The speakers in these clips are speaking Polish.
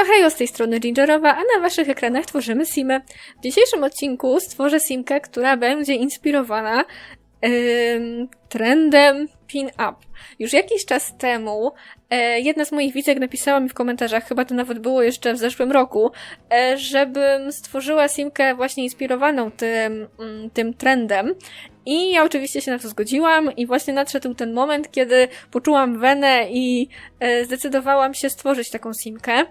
Hejo, hejo, z tej strony Gingerowa, a na waszych ekranach tworzymy simę. W dzisiejszym odcinku stworzę simkę, która będzie inspirowana ym, trendem pin-up. Już jakiś czas temu e, jedna z moich widzek napisała mi w komentarzach, chyba to nawet było jeszcze w zeszłym roku, e, żebym stworzyła simkę właśnie inspirowaną tym, mm, tym trendem. I ja oczywiście się na to zgodziłam i właśnie nadszedł ten moment, kiedy poczułam wenę i e, zdecydowałam się stworzyć taką simkę.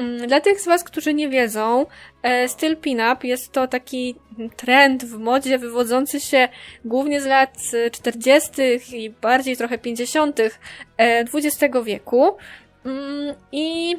Mm, Dla tych z Was, którzy nie wiedzą, e, styl pin-up jest to taki trend w modzie wywodzący się głównie z lat e, 40. i bardziej trochę 50. e, XX wieku. Mm, I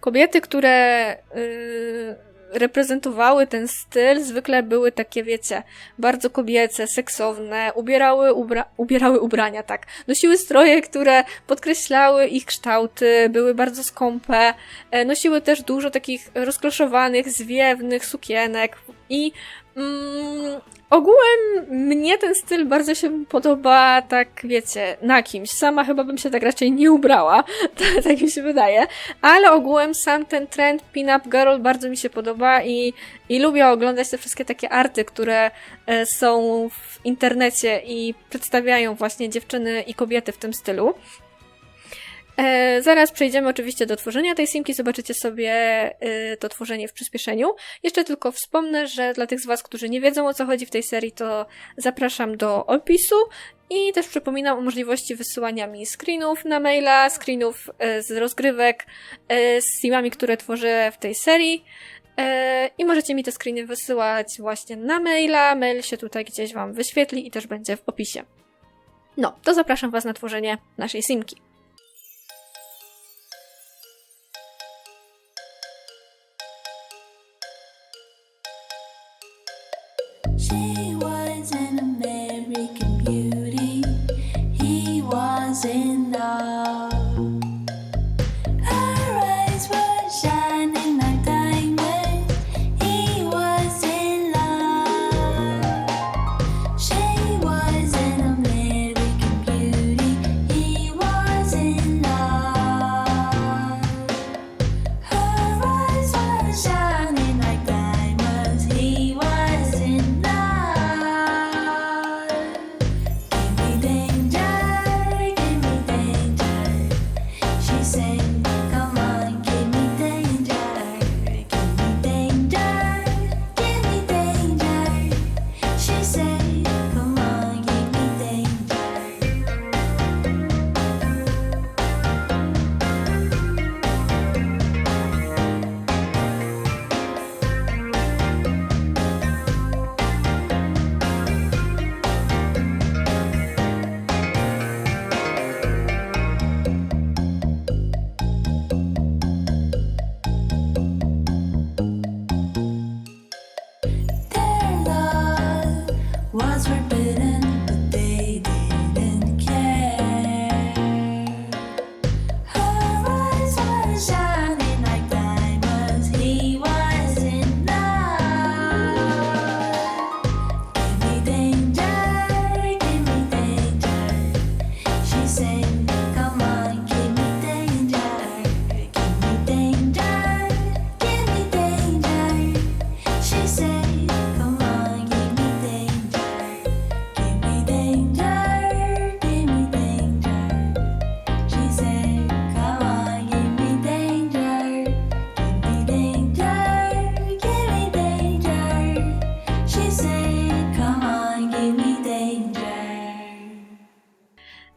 kobiety, które y, reprezentowały ten styl, zwykle były takie, wiecie, bardzo kobiece, seksowne, ubierały, ubra ubierały ubrania, tak. Nosiły stroje, które podkreślały ich kształty, były bardzo skąpe, e, nosiły też dużo takich rozkloszowanych, zwiewnych sukienek i mm, ogółem mnie ten styl bardzo się podoba, tak wiecie, na kimś. Sama chyba bym się tak raczej nie ubrała, tak mi się wydaje, ale ogółem sam ten trend pin-up girl bardzo mi się podoba i, i lubię oglądać te wszystkie takie arty, które e, są w internecie i przedstawiają właśnie dziewczyny i kobiety w tym stylu. E, zaraz przejdziemy oczywiście do tworzenia tej simki, zobaczycie sobie e, to tworzenie w przyspieszeniu. Jeszcze tylko wspomnę, że dla tych z Was, którzy nie wiedzą o co chodzi w tej serii, to zapraszam do opisu i też przypominam o możliwości wysyłania mi screenów na maila, screenów e, z rozgrywek, e, z simami, które tworzę w tej serii. E, I możecie mi te screeny wysyłać właśnie na maila. Mail się tutaj gdzieś Wam wyświetli i też będzie w opisie. No, to zapraszam Was na tworzenie naszej simki.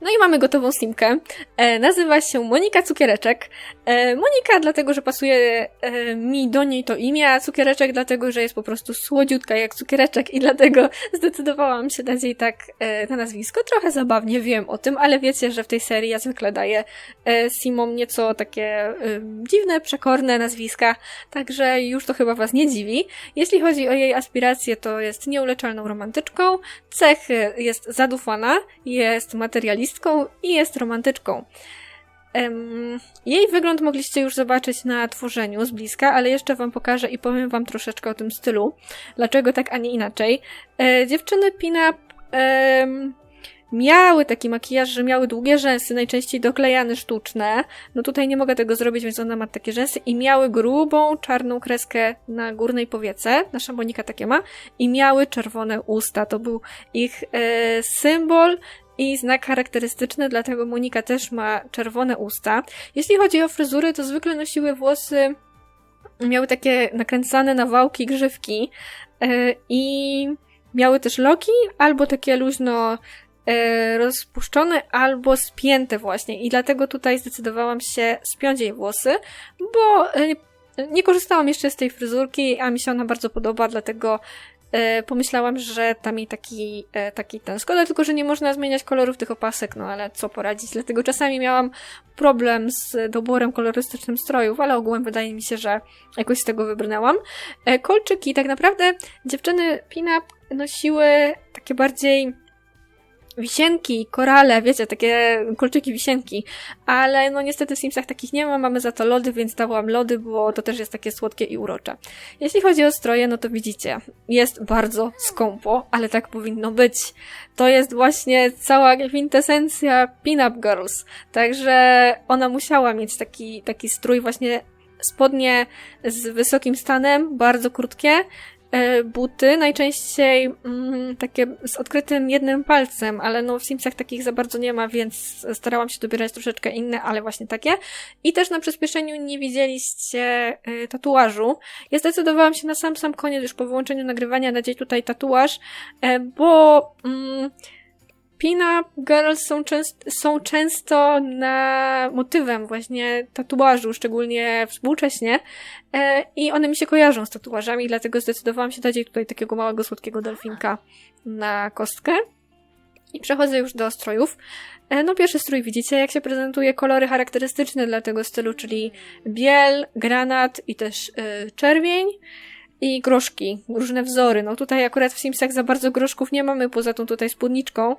No i mamy gotową simkę. E, nazywa się Monika Cukiereczek. E, Monika dlatego, że pasuje e, mi do niej to imię, a Cukiereczek dlatego, że jest po prostu słodziutka jak cukiereczek i dlatego zdecydowałam się dać jej tak e, na nazwisko. Trochę zabawnie wiem o tym, ale wiecie, że w tej serii ja zwykle daję e, Simom nieco takie e, dziwne, przekorne nazwiska, także już to chyba was nie dziwi. Jeśli chodzi o jej aspiracje, to jest nieuleczalną romantyczką, cechy jest zadufana, jest materialistką i jest romantyczką. Jej wygląd mogliście już zobaczyć na tworzeniu z bliska, ale jeszcze wam pokażę i powiem wam troszeczkę o tym stylu. Dlaczego tak, a nie inaczej. E, dziewczyny em, miały taki makijaż, że miały długie rzęsy, najczęściej doklejane sztuczne. No tutaj nie mogę tego zrobić, więc ona ma takie rzęsy i miały grubą czarną kreskę na górnej powiece. Nasza Monika takie ma. I miały czerwone usta. To był ich e, symbol i znak charakterystyczny, dlatego Monika też ma czerwone usta. Jeśli chodzi o fryzury, to zwykle nosiły włosy, miały takie nakręcane na wałki grzywki e, i miały też loki albo takie luźno e, rozpuszczone albo spięte właśnie i dlatego tutaj zdecydowałam się spiąć jej włosy, bo e, nie korzystałam jeszcze z tej fryzurki, a mi się ona bardzo podoba, dlatego pomyślałam, że tam jej taki, e, taki ten szkoda, tylko że nie można zmieniać kolorów tych opasek, no ale co poradzić, dlatego czasami miałam problem z doborem kolorystycznym strojów, ale ogółem wydaje mi się, że jakoś z tego wybrnęłam. E, kolczyki, tak naprawdę dziewczyny pin-up nosiły takie bardziej wisienki, korale, wiecie, takie kolczyki wisienki, ale no niestety w Simsach takich nie ma, mamy za to lody, więc dałam lody, bo to też jest takie słodkie i urocze. Jeśli chodzi o stroje, no to widzicie, jest bardzo skąpo, ale tak powinno być. To jest właśnie cała kwintesencja Pin-Up Girls, także ona musiała mieć taki, taki strój właśnie spodnie z wysokim stanem, bardzo krótkie, buty, najczęściej mm, takie z odkrytym jednym palcem, ale no w Simsach takich za bardzo nie ma, więc starałam się dobierać troszeczkę inne, ale właśnie takie. I też na przyspieszeniu nie widzieliście y, tatuażu. Ja zdecydowałam się na sam sam koniec, już po wyłączeniu nagrywania, nadzieć tutaj tatuaż, e, bo mm, Pin-up girls są, częst- są często na motywem właśnie tatuażu, szczególnie współcześnie. E, I one mi się kojarzą z tatuażami, dlatego zdecydowałam się dać jej tutaj takiego małego, słodkiego delfinka na kostkę. I przechodzę już do strojów. E, No pierwszy strój widzicie, jak się prezentuje kolory charakterystyczne dla tego stylu, czyli biel, granat i też e, czerwień. I groszki, różne wzory. No tutaj akurat w Simsach za bardzo groszków nie mamy, poza tą tutaj spódniczką.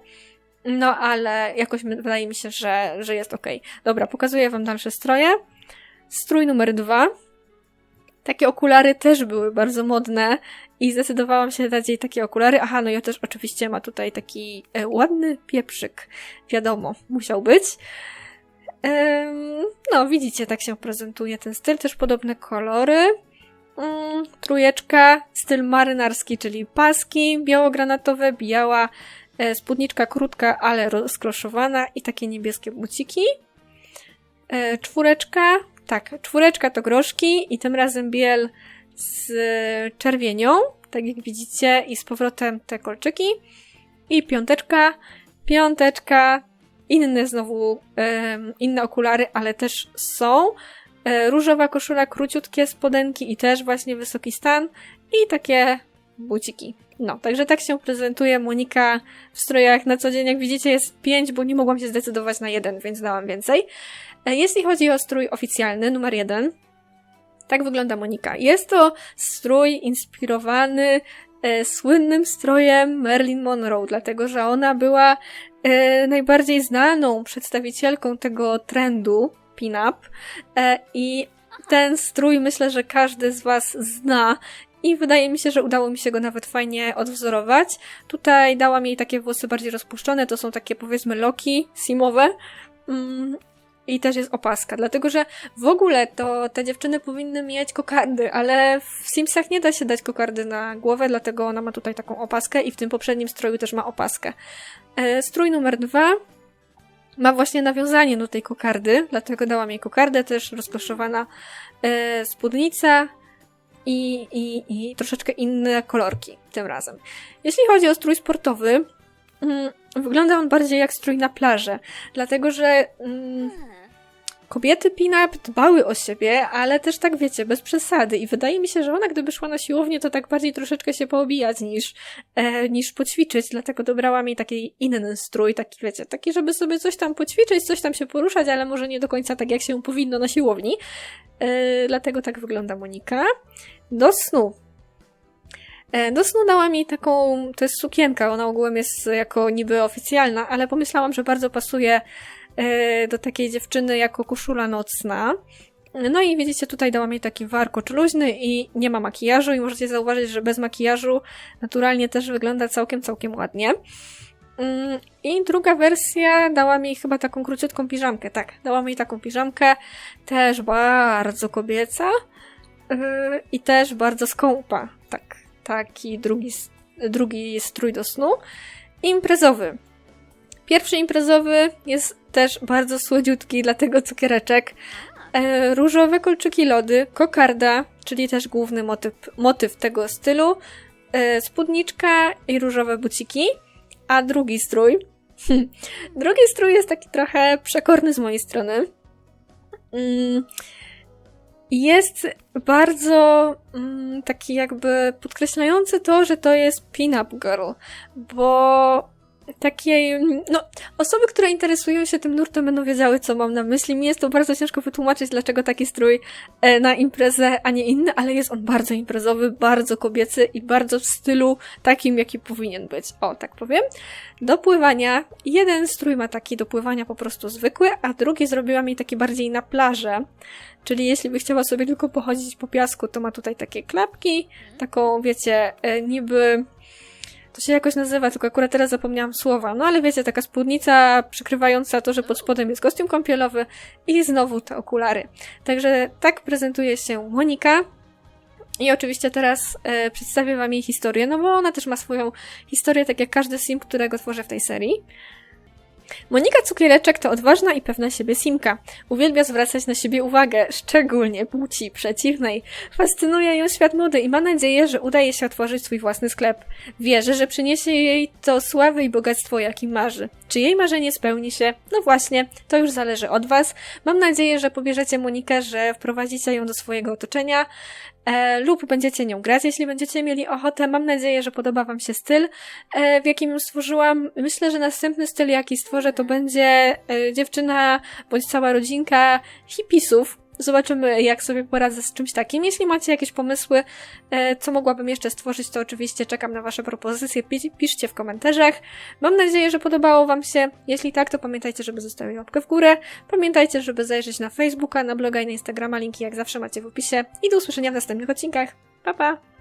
No ale jakoś wydaje mi się, że, że jest ok. Dobra, pokazuję wam dalsze stroje. Strój numer dwa. Takie okulary też były bardzo modne i zdecydowałam się dać jej takie okulary. Aha, no i też oczywiście ma tutaj taki e, ładny pieprzyk. Wiadomo, musiał być. No, widzicie, tak się prezentuje ten styl. Też podobne kolory. Mm, trójeczka, styl marynarski, czyli paski biało-granatowe, biała spódniczka krótka, ale rozkloszowana i takie niebieskie buciki. E, czwóreczka, tak, czwóreczka to groszki i tym razem biel z czerwienią, tak jak widzicie, i z powrotem te kolczyki. I piąteczka, piąteczka, inne znowu, inne okulary, ale też są. E, różowa koszula, króciutkie spodenki i też właśnie wysoki stan i takie buciki. No, także tak się prezentuje Monika w strojach na co dzień. Jak widzicie jest pięć, bo nie mogłam się zdecydować na jeden, więc dałam więcej. E, Jeśli chodzi o strój oficjalny, numer jeden, tak wygląda Monika. Jest to strój inspirowany e, słynnym strojem Marilyn Monroe, dlatego że ona była e, najbardziej znaną przedstawicielką tego trendu pin-up e, i ten strój myślę, że każdy z Was zna i wydaje mi się, że udało mi się go nawet fajnie odwzorować. Tutaj dałam jej takie włosy bardziej rozpuszczone, to są takie powiedzmy loki simowe. Mm, i też jest opaska, dlatego że w ogóle to te dziewczyny powinny mieć kokardy, ale w Simsach nie da się dać kokardy na głowę, dlatego ona ma tutaj taką opaskę i w tym poprzednim stroju też ma opaskę. E, strój numer dwa ma właśnie nawiązanie do tej kokardy, dlatego dałam jej kokardę, też rozkoszowana e, spódnica i, i, i troszeczkę inne kolorki tym razem. Jeśli chodzi o strój sportowy, mm, wygląda on bardziej jak strój na plażę, dlatego że mm, kobiety pin-up dbały o siebie, ale też tak wiecie, bez przesady. I wydaje mi się, że ona gdyby szła na siłownię, to tak bardziej troszeczkę się poobijać niż, e, niż poćwiczyć, dlatego dobrała mi taki inny strój, taki wiecie, taki, żeby sobie coś tam poćwiczyć, coś tam się poruszać, ale może nie do końca tak, jak się powinno na siłowni. E, dlatego tak wygląda Monika. Do snu. E, Do snu dała mi taką, to jest sukienka, ona ogółem jest jako niby oficjalna, ale pomyślałam, że bardzo pasuje do takiej dziewczyny jako koszula nocna. No i widzicie, tutaj dałam jej taki warkocz luźny i nie ma makijażu i możecie zauważyć, że bez makijażu naturalnie też wygląda całkiem, całkiem ładnie. Mm, I druga wersja dała mi chyba taką króciutką piżamkę, tak, dała mi taką piżamkę, też bardzo kobieca yy, i też bardzo skąpa, tak, taki drugi, drugi strój do snu. Imprezowy. Pierwszy imprezowy jest też bardzo słodziutki, dlatego cukiereczek. E, różowe kolczyki lody, kokarda, czyli też główny motyw, motyw tego stylu, e, spódniczka i różowe buciki, a drugi strój. drugi strój jest taki trochę przekorny z mojej strony. Mm, Jest bardzo mm, taki jakby podkreślający to, że to jest pin-up girl, bo takiej, no, osoby, które interesują się tym nurtem będą wiedziały, co mam na myśli. Mi jest to bardzo ciężko wytłumaczyć, dlaczego taki strój e, na imprezę, a nie inny, ale jest on bardzo imprezowy, bardzo kobiecy i bardzo w stylu takim, jaki powinien być. O, tak powiem. Do pływania. Jeden strój ma taki do pływania po prostu zwykły, a drugi zrobiła mi taki bardziej na plażę. Czyli jeśli by chciała sobie tylko pochodzić po piasku, to ma tutaj takie klapki, taką, wiecie, e, niby to się jakoś nazywa, tylko akurat teraz zapomniałam słowa. No ale wiecie, taka spódnica przykrywająca to, że pod spodem jest kostium kąpielowy i znowu te okulary. Także tak prezentuje się Monika. I oczywiście teraz e, przedstawię wam jej historię, no bo ona też ma swoją historię, tak jak każdy sim, którego tworzę w tej serii. Monika Cukiereczek to odważna i pewna siebie simka. Uwielbia zwracać na siebie uwagę, szczególnie płci przeciwnej. Fascynuje ją świat mody i ma nadzieję, że uda jej się otworzyć swój własny sklep. Wierzy, że przyniesie jej to sławę i bogactwo, jakim marzy. Czy jej marzenie spełni się? No właśnie, to już zależy od Was. Mam nadzieję, że pobierzecie Monikę, że wprowadzicie ją do swojego otoczenia e, lub będziecie nią grać, jeśli będziecie mieli ochotę. Mam nadzieję, że podoba Wam się styl, e, w jakim ją stworzyłam. Myślę, że następny styl, jaki stworzę, to będzie e, dziewczyna bądź cała rodzinka hipisów. Zobaczymy, jak sobie poradzę z czymś takim. Jeśli macie jakieś pomysły, e, co mogłabym jeszcze stworzyć, to oczywiście czekam na Wasze propozycje. Pi- piszcie w komentarzach. Mam nadzieję, że podobało Wam się. Jeśli tak, to pamiętajcie, żeby zostawić łapkę w górę. Pamiętajcie, żeby zajrzeć na Facebooka, na bloga i na Instagrama. Linki jak zawsze macie w opisie. I do usłyszenia w następnych odcinkach. Pa, pa!